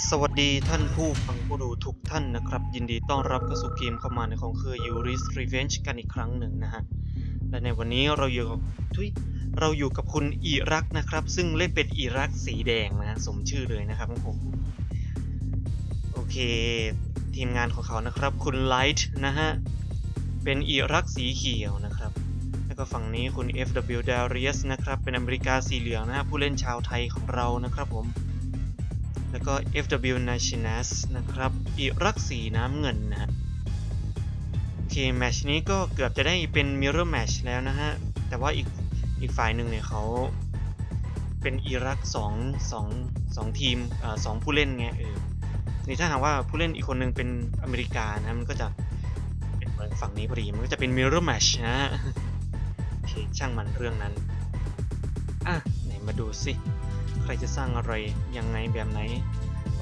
สวัสดีท่านผู้ฟังผู้ดูทุกท่านนะครับ ยินดีต้อนรับเข้าสู่เกมเข้ามาในของคือ Yuri's Revenge กันอีกครั้งหนึ่งนะฮะ และในวันนี้เราอยู่กับทุยเราอยู่กับคุณอิรักนะครับ ซึ่งเล่นเป็นอิรักสีแดงนะฮะสมชื่อเลยนะครับผมโอเค ทีมงานของเขานะครับ คุณไลท์นะฮะ เป็นอิรักสีเขียวนะครับ แล้วก็ฝั่งนี้คุณ FW Darius นะครับ เป็นอเมริกาสีเหลืองนะฮะผู้เล่นชาวไทยของเรานะครับผม แล้วก็ FW Nationals นะครับอิรักสีน้ำเงินนะฮะโอเคแมชนี้ก็เกือบจะได้เป็น Mirror Match แล้วนะฮะ แต่ว่าอีกอีกฝ่ายหนึ่งเนี่ยเขาเป็นอิรักสองสองสองทีมอ่อสองผู้เล่นไงเออนี่ถ้าหากว่าผู้เล่นอีกคนนึงเป็นอเมริกานะมันก็จะเป็นเหมือนฝั่งนี้พอดี มันก็จะเป็น Mirror Match นะฮะโอเคช่างมันเรื่องนั้น อะ ไหนมาดูสิ ใครจะสร้างอะไรยังไงแบบไหน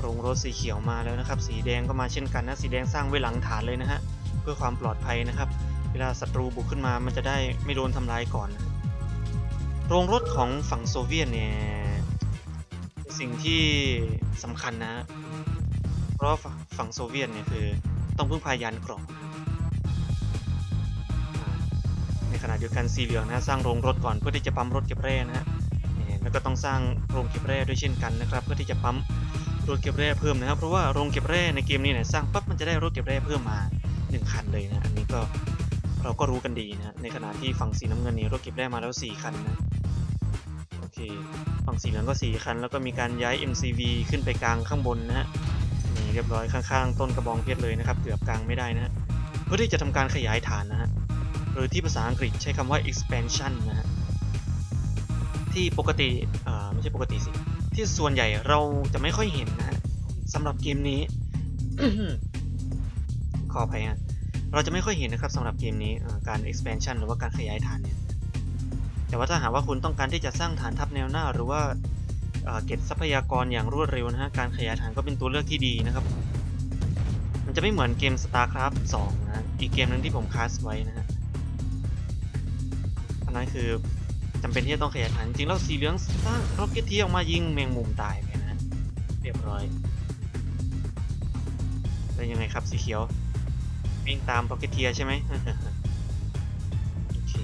โรงรถสีเขียวมาแล้วนะครับ สีแดงก็มาเช่นกันนะ สีแดงสร้างไว้หลังฐานเลยนะฮะ เพื่อความปลอดภัยนะครับ เวลาศัตรูบุกขึ้นมา มันจะได้ไม่โดนทำลายก่อน โรงรถของฝั่งโซเวียตเนี่ยสิ่งที่สำคัญนะ เพราะฝั่งโซเวียตเนี่ยคือต้องพึ่งพายานเกรอบอ่าในขณะเดียวกันสีเหลืองนะสร้างโรงรถก่อนเพื่อที่จะปั๊มรถเก็บแร่นะฮะ แล้วก็ต้องสร้างโรงเก็บแร่ด้วยเช่นกันนะครับเพื่อที่จะปั๊มรถเก็บแร่เพิ่มนะครับ เพราะว่าโรงเก็บแร่ในเกมนี้เนี่ยสร้างปั๊บมันจะได้รถเก็บแร่เพิ่มมา 1 คันเลยนะอันนี้ก็เราก็รู้กันดีนะในขณะที่ฝั่งสีน้ำเงินนี่รถเก็บแร่มาแล้ว 4 คันนะโอเคฝั่งสีเหลืองก็ 4 คัน แล้วก็มีการย้าย MCV ขึ้นไปกลางข้างบนนะฮะนี่เรียบร้อยข้างๆ ต้นกระบองเพชรเลยนะครับเกือบกลางไม่ได้นะฮะเพื่อที่จะทำการขยายฐานนะฮะหรือที่ภาษาอังกฤษใช้คำว่า expansion นะฮะ ที่ปกติไม่ใช่ปกติสิ ที่ส่วนใหญ่เราจะไม่ค่อยเห็นนะสำหรับเกมนี้ขออภัยฮะเราจะไม่ค่อยเห็นนะครับสำหรับเกมนี้การ expansion หรือว่าการขยายฐานเนี่ยแต่ว่าถ้าหากว่าคุณต้องการที่จะสร้างฐานทัพแนวหน้า หรือว่าเก็บทรัพยากรอย่างรวดเร็วนะฮะการขยายฐานก็เป็นตัวเลือกที่ดีนะครับ มันจะไม่เหมือนเกม StarCraft 2นะอีกเกมหนึงที่ผมคาสไว้นะฮะอันนั้นคือ จำเป็นที่จะต้องขยายฐานจริงๆแล้วสีเหลืองสร้างร็อกเก็ตที่ออกมายิงแมงมุมตายไปนะเรียบร้อยแล้วยังไงครับสีเขียววิ่งตามร็อกเก็ตเทียใช่ไหมโอเค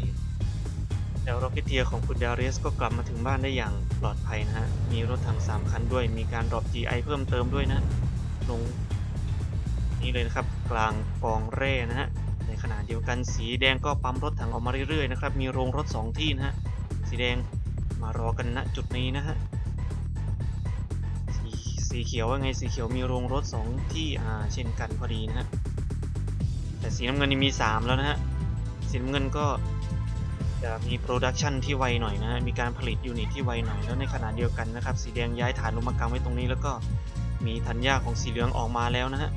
แล้วร็อกเก็ตเทียของคุณดาริสก็กลับมาถึงบ้านได้อย่างปลอดภัยนะฮะมีรถถัง3คันด้วย มีการดรอป GI เพิ่มเติมด้วยนะลงนี่เลยนะครับกลางกองเร่นะฮะในขณะเดียวกันสีแดงก็ปั๊มรถถังออกมาเรื่อยๆนะครับ มีโรงรถ 2 ที่นะฮะ สีแดงมารอกันณจุดนี้นะฮะสีสีเขียวว่าไงสีเขียวมีโรงรถ 2 ที่อ่าเช่นกันพอดีนะฮะแต่สีน้ำเงินนี่มี 3 แล้วนะฮะสีน้ำเงินก็จะมีโปรดักชันที่ไวหน่อยนะฮะมีการผลิตยูนิตที่ไวหน่อยแล้วในขณะเดียวกันนะครับสีแดงย้ายฐานลงมากางไว้ตรงนี้ แล้วก็มีธัญญาของสีเหลืองออกมาแล้วนะฮะ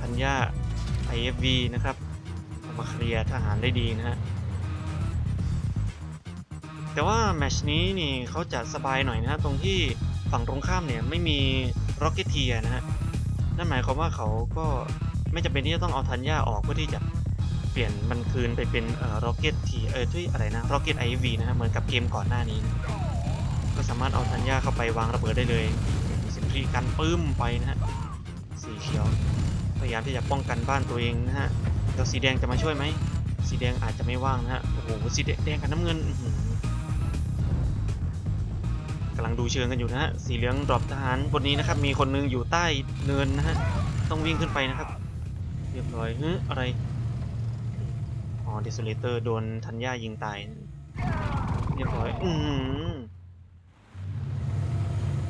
ธัญญา IFV นะครับมาเคลียร์ทหารได้ดีนะฮะ แต่ว่าแมชนี้นี่เขาจะสบายหน่อยนะฮะตรงที่ฝั่งตรงข้ามเนี่ยไม่มี Rocketeer นะฮะนั่นหมายความว่าเขาก็ไม่จำเป็นที่จะต้องเอาธัญญาออกเพื่อที่จะเปลี่ยนมันคืนไปเป็นเอ่อ Rocket T เออที่อะไรนะ Rocket IFV นะฮะเหมือนกับเกมก่อนหน้านี้ ก็สามารถเอาธัญญาเข้าไปวางระเบิดได้เลยมีสินทรีกันปื้มไปนะฮะสีเขียว พยายามที่จะป้องกันบ้านตัวเองนะฮะแล้วสีแดงจะมาช่วยไหมสีแดงอาจจะไม่ว่างนะฮะโอ้โหสีแดงกับน้ำเงินอื กำลังดูเชิงกันอยู่นะฮะ สีเหลืองดรอปทหารบนนี้นะครับ มีคนหนึงอยู่ใต้เนินนะฮะ ต้องวิ่งขึ้นไปนะครับ เรียบร้อยเฮ้ยอะไร อ๋อเดสเลเตอร์โดนทัญญายิงตาย เรียบร้อย อืม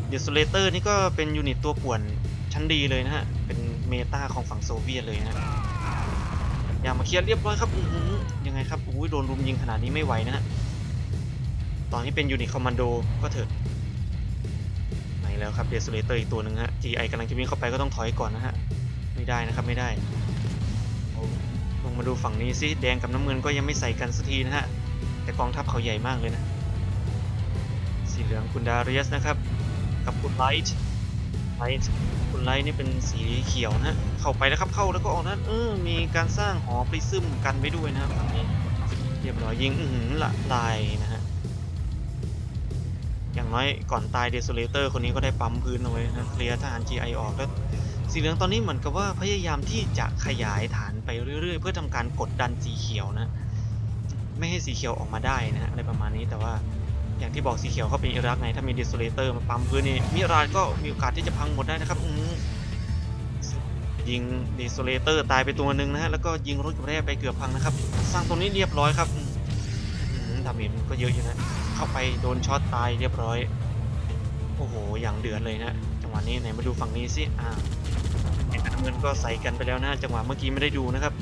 เดสเลเตอร์นี่ก็เป็นยูนิตตัวป่วนชั้นดีเลยนะฮะ เป็นเมตาของฝั่งโซเวียตเลยนะ อย่ามาเคลียร์เรียบร้อยครับอือหือยังไงครับ อุ้ยโดนรุมยิงขนาดนี้ไม่ไหวนะฮะ ตอนนี้เป็นยูนิตคอมมานโดก็เถอะไห นแล้วครับเดสเลเตอร์อีกตัวหนึ่งฮะ GI กำลังจะวิ่งเข้าไปก็ต้องถอยก่อนนะฮะ ไม่ได้นะครับไม่ได้ ลงมาดูฝั่งนี้สิแดงกับน้ำเงินก็ยังไม่ใส่กันสักทีนะฮะ แต่กองทัพเขาใหญ่มากเลยนะ สีเหลืองคุณดาเรียสนะครับ กับคุณไลท์ไลท์คุณไลท์นี่เป็นสีเขียวนะฮะ เข้าไปแล้วครับเข้าแล้วก็ออกนะเออมีการสร้างหอปริซึมกันไว้ด้วยนะครับฝั่งนี้เรียบร้อยยิงอือหือละลายนะฮะ อย่างน้อยก่อนตายเดโซเลเตอร์คนนี้ก็ได้ปั๊มพื้นเอาไว้นะเคลียร์ทหาร GI ออกแล้วสีเหลืองตอนนี้เหมือนกับว่าพยายามที่จะขยายฐานไปเรื่อยๆ เพื่อทำการกดดันสีเขียวนะ ไม่ให้สีเขียวออกมาได้นะฮะอะไรประมาณนี้แต่ว่าอย่างที่บอกสีเขียวเขาเป็นอิรักไงถ้ามีเดโซเลเตอร์มาปั๊มพื้นนี่มิราดก็มีโอกาสที่จะพังหมดได้นะครับยิงเดโซเลเตอร์ตายไปตัวหนึ่งนะฮะแล้วก็ยิงรถกับแร่ไปเกือบพังนะครับ สร้างตรงนี้เรียบร้อยครับอืมอืมดาเมจมันก็เยอะอยู่นะ เข้าไปโดนช็อตตายเรียบร้อย โอ้โห อย่างเดือดเลยนะ จังหวะนี้ไหนมาดูฝั่งนี้สิอ่าเห็นน้ำเงินก็ใส่กันไปแล้วนะ จังหวะเมื่อกี้ไม่ได้ดูนะครับ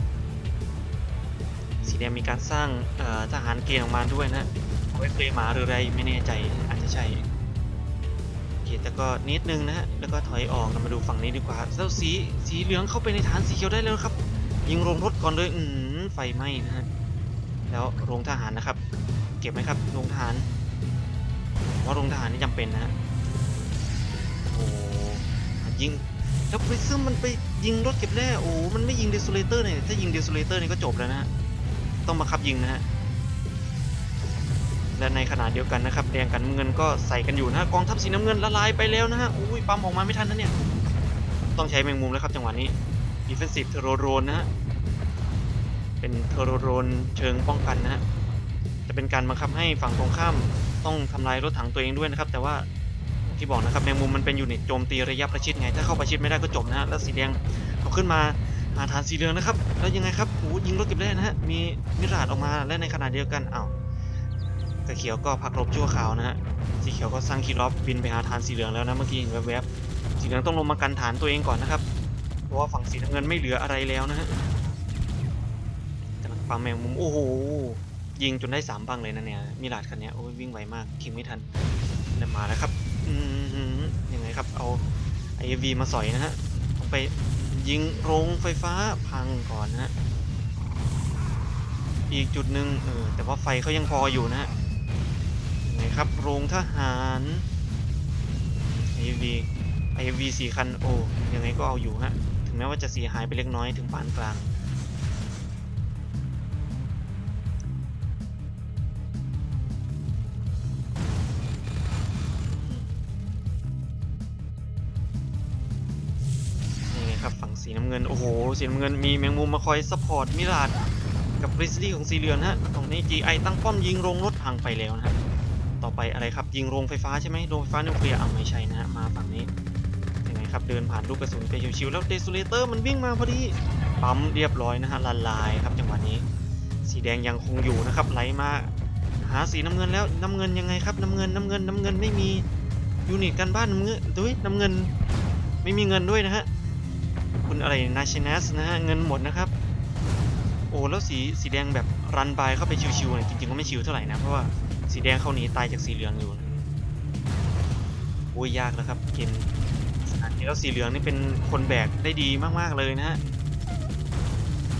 สีแดงมีการสร้างทหารเกณฑ์ออกมาด้วยนะเอาไว้เคลมหมาหรืออะไรไม่แน่ใจอาจจะใช่โอเคแต่ก็นิดนึงนะฮะ แล้วก็ถอยออกมาดูฝั่งนี้ดีกว่าแล้วสีสีเหลืองเข้าไปในฐานสีเขียวได้แล้วครับ ยิงโรงรถก่อนเลย อืมไฟไหม้นะฮะ แล้วโรงทหารนะครับ เก็บไหมครับโรงทารผมว่าโรงทารนี่จำเป็นนะฮะโอ้ยิงแล้วไปซึ่งมันไปยิงรถเก็บแร่โอ้มันไม่ยิงเด s เลเตอร์เนี่ยถ้ายิงเด s เลเตอร์นี่ก็จบแล้วนะฮะต้องบังคับยิงนะฮะและในขณะเดียวกันนะครับแดงกันเงินก็ใส่กันอยู่นะฮะกองทัพสีน้ำเงินละลายไปแล้วนะฮะอุ้ยปั๊มออกมาไม่ทันนะเนี่ยต้องใช้แมงมุมแล้วครับจังหวะนี้ defensive เทโรโรนนะฮะเป็นเทโรโรนเชิงป้องกันนะฮะ จะเป็นการบังคับให้ฝั่งตรงข้ามต้องทำลายรถถังตัวเองด้วยนะครับ แต่ว่าที่บอกนะครับแมงมุมมันเป็นยูนิตโจมตีระยะประชิดไง ถ้าเข้าประชิดไม่ได้ก็จบนะฮะแล้วสีแดงเอาขึ้นมาหาฐานสีเหลืองนะครับ แล้วยังไงครับโอ้ยิงรถเก็บแร่นะฮะมีมิราดออกมาและในขณะเดียวกันอ้าวกระเขียวก็พักรบชั่วคราวนะฮะสีเขียวก็สร้างคีรอฟบินไปหาฐานสีเหลืองแล้วนะเมื่อกี้เห็นแวบๆสีเหลืองต้องลงมากันฐานตัวเองก่อนนะครับเพราะว่าฝั่งสีน้ำเงินไม่เหลืออะไรแล้วนะฮะกำลังปั๊มแมงมุมโอ้โห ยิงจนได้สามบังเลยนะเนี่ยมิลาดคันนี้โอ้ยวิ่งไวมากคิงไม่ทันเริ่มมาแล้วครับอืมยังไงครับ เอาไอวีมาสอยนะฮะต้องไปยิงโรงไฟฟ้าพังก่อนนะฮะ อีกจุดหนึ่งเออแต่ว่าไฟเขายังพออยู่นะฮะยังไงครับโรงทหารไอวีไอวีสี่คันโอ้ยังไงก็เอาอยู่ฮะ ถึงแม้ว่าจะเสียหายไปเล็กน้อยถึงปานกลาง เงิน โอ้โห สีน้ำเงินมีแมงมุมมาคอยซัพพอร์ตมิราดกับริสลี่ของสีเหลืองนฮะ ตรงนี้ GI ตั้งป้อมยิงโรงรถพังไปแล้วนะฮะ ต่อไปอะไรครับยิงโรงไฟฟ้าใช่ไหมโรงไฟฟ้านิวเคลียร์อะไม่ใช่นะฮะ มาฝั่งนี้ยังไงครับเดินผ่านลูกกระสุนไปชิวๆแล้วเด s เลเตอร์มันวิ่งมาพอดี ปั๊มเรียบร้อยนะฮะละลายครับจังหวะนี้ สีแดงยังคงอยู่นะครับไหลมาหาสีน้ำเงินแล้วน้ำเงินยังไงครับน้ำเงินน้ำเงินน้ำเงินไม่มียูนิตกันบ้านน้ำเงินดุยน้ำเงินไม่มีเงินด้วยนะฮะ คุณอะไรนาชินัสนะฮะเงินหมดนะครับ โอ้แล้วสีสีแดงแบบรันบายเข้าไปชิวๆเนี่ยจริงๆก็ไม่ชิวเท่าไหร่นะเพราะว่าสีแดงเข้าหนีตายจากสีเหลืองอยู่นะโอ้ยยากแล้วครับเกมสถานนี้แล้วสีเหลืองนี่เป็นคนแบกได้ดีมากๆเลยนะฮะ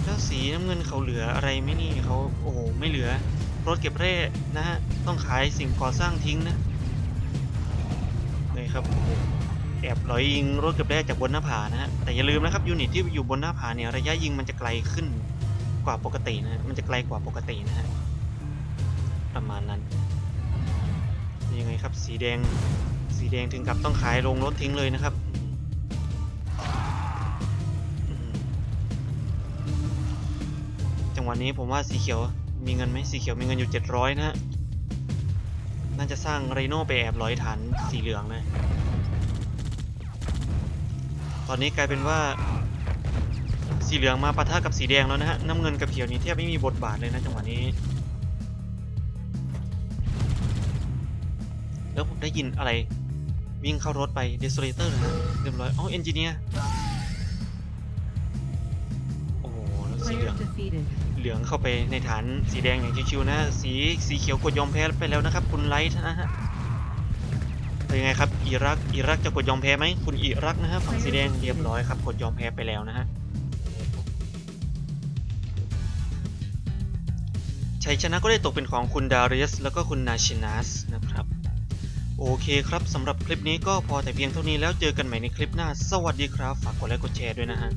แล้วสีน้ำเงินเขาเหลืออะไรไม่นี่เขาโอ้โหไม่เหลือรถเก็บเร่นะฮะต้องขายสิ่งก่อสร้างทิ้งนะเลยครับ แอบลอยยิงรถเก็บเร่จากบนหน้าผานะฮะแต่อย่าลืมนะครับยูนิตที่อยู่บนหน้าผาเนี่ยระยะยิงมันจะไกลขึ้นกว่าปกตินะมันจะไกลกว่าปกตินะฮะประมาณนั้นยังไงครับสีแดงสีแดงถึงกับต้องขายโรงรถทิ้งเลยนะครับจังหวะนี้ผมว่าสีเขียวมีเงินไหมสีเขียวมีเงินอยู่ 700 นะฮะน่าจะสร้างเรโน่ไปแอบร้อยฐานสีเหลืองนะ อนนี้กลายเป็นว่า สีเหลืองมาปะทะกับสีแดงแล้วนะฮะ น้ำเงินกับเขียวนี้แทบไม่มีบทบาทเลยนะจังหวะนี้ แล้วผมได้ยินอะไร วิ่งเข้ารถไปเดสโ o เลเตอร์นะเรียบร้อยอ๋อเอนจิเนียร์โอ้โหแล้วสีเหลืองเหลืองเข้าไปในฐานสีแดงอย่างชิวๆนะ สีสีเขียวกดยอมแพ้ไปแล้วนะครับ คุณไลท์นะฮะ เป็นยังไงครับอิรักอิรักจะกดยอมแพ้ไหมคุณอิรักนะฮะฝั่งสีแดงเรียบร้อยครับกดยอมแพ้ไปแล้วนะฮะชัยชนะก็ได้ตกเป็นของคุณดาริสแล้วก็คุณนาชินัสนะครับ โอเคครับสำหรับคลิปนี้ก็พอแต่เพียงเท่านี้แล้วเจอกันใหม่ในคลิปหน้า สวัสดีครับ ฝากกดไลค์กดแชร์ด้วยนะฮะ